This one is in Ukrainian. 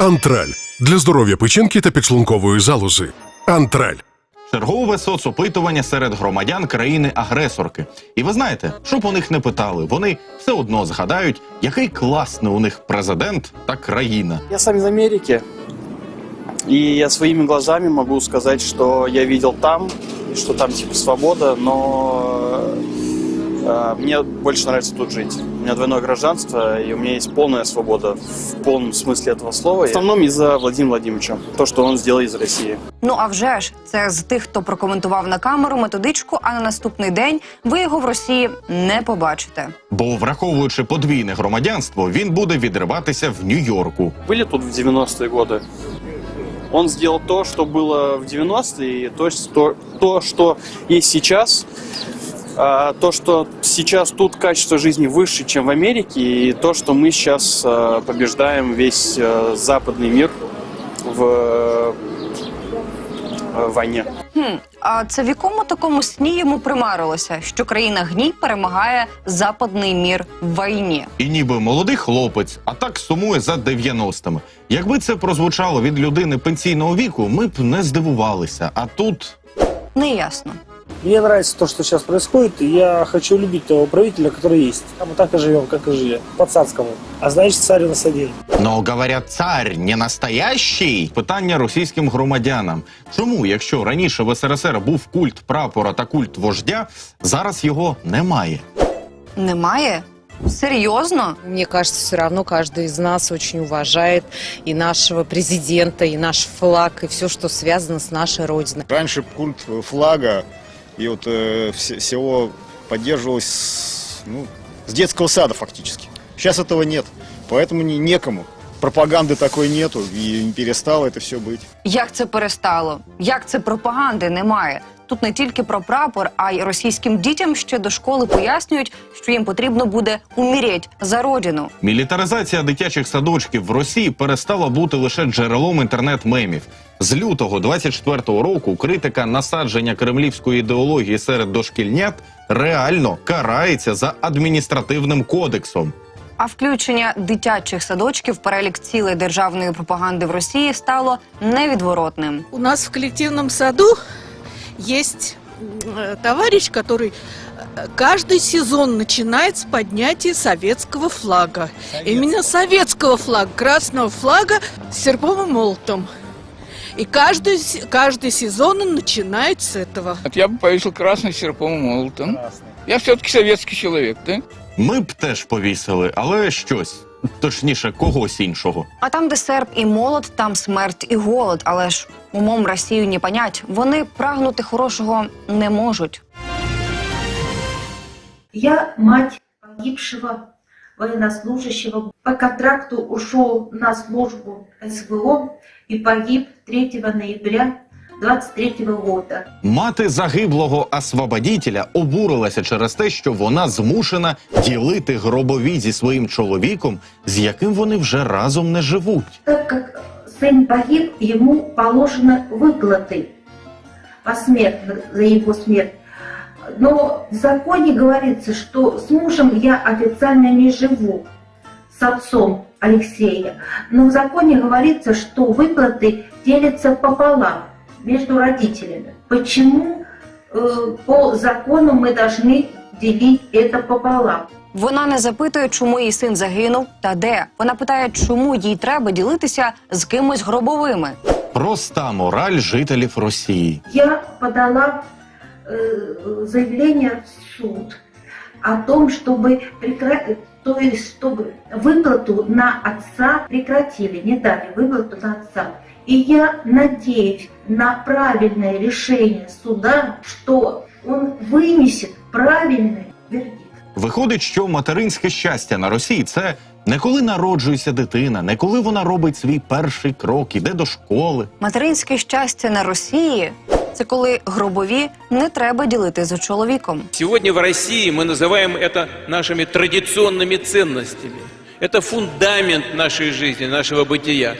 Антраль для здоров'я печінки та підшлункової залози. Антраль. Чергове соцопитування серед громадян країни-агресорки. І ви знаєте, щоб у них не питали, вони все одно згадають, який класний у них президент та країна. Я сам из Америки, и я своими глазами могу сказать, что я видел там, что там типа свобода, но э, мне больше нравится тут жить. У меня двойное гражданство, и у меня есть полная свобода в полном смысле этого слова. В основном из-за Владимира Владимировича, то, что он сделал из России. Ну а вже ж це з тих, хто прокоментував на камеру методичку, а на наступний день ви його в Росії не побачите. Бо, враховуючи подвійне громадянство, він буде відриватися в Нью-Йорку. Были тут в 90-е годы. Он сделал то, что было в 90-е, и то, что, то, что есть сейчас. А, то, что сейчас тут качество жизни выше, чем в Америке, и то, что мы сейчас а, побеждаем весь а, западный мир в а, войне. Хм, а це в якому такому сні йому примарилося, що країна гній перемагає западний мір в війні? І ніби молодий хлопець, а так сумує за 90-ми. Якби це прозвучало від людини пенсійного віку, ми б не здивувалися. А тут Неясно. Мне нравится то, что сейчас происходит, и я хочу любить того правителя, который есть. А мы так и живем, как и жили, по-царскому. А значит, царь у нас один. Но говорять, цар не настоящий? Питання російським громадянам. Чому, якщо раніше в СРСР був культ прапора та культ вождя, зараз його немає? Немає? Серйозно? Мне кажется, все равно каждый из нас очень уважает и нашего президента, и наш флаг, и все, что связано с нашей Родиной. Раньше культ флага и вот э, все- всего поддерживалось с, ну, с детского сада фактически. Сейчас этого нет, поэтому не, некому. Пропаганды такой нету и не перестало это все быть. Як це перестало? Як це пропаганди немає? Тут не тільки про прапор, а й російським дітям ще до школи пояснюють, що їм потрібно буде уміріть за родину. Мілітаризація дитячих садочків в Росії перестала бути лише джерелом інтернет-мемів. З лютого 24-го року критика насадження кремлівської ідеології серед дошкільнят реально карається за адміністративним кодексом. А включення дитячих садочків в перелік цілої державної пропаганди в Росії стало невідворотним. У нас в коллективном саду есть э, товарищ, который э, каждый сезон начинает с поднятия советского флага. Именно советского флага, красного флага с серпом и молотом. И каждый, с- каждый сезон он начинает с этого. Вот я бы повесил красный серпом и молотом. Я все-таки советский человек, да? Ми б теж повісили, але щось, точніше, когось іншого. А там, де серп і молот, там смерть і голод. Але ж умом Росію не понять. Вони прагнути хорошого не можуть. Я мать погибшего военнослужащего. По контракту ушел на службу СВО и погиб 3 ноября 23 года. Мати загиблого освободітеля обурилася через те, що вона змушена ділити гробові зі своїм чоловіком, з яким вони вже разом не живуть. Так как сын погиб, ему положены выплаты посмертно за его смерть. Но в законе говорится, что с мужем я официально не живу, с отцом Алексея. Но в законе говорится, что выплаты делятся пополам между родителями. Почему э, по закону мы должны делить это пополам? Вона не запитує, чому її син загинув та де. Вона питає, чому їй треба ділитися з кимось гробовими. Проста мораль жителів Росії. Я подала э, заявление в суд о том, чтобы прекратить, то есть чтобы выплату на отца прекратили, не дали выплату на отца. И я надеюсь на правильное решение суда, что он вынесет правильный вердикт. Виходить, що материнське щастя на Росії це не коли народжується дитина, не коли вона робить свій перший крок, іде до школи. Материнське щастя на Росії це коли гробові не треба ділити за чоловіком. Сегодня в России мы называем это нашими традиционными ценностями. Это фундамент нашей жизни, нашего бытия.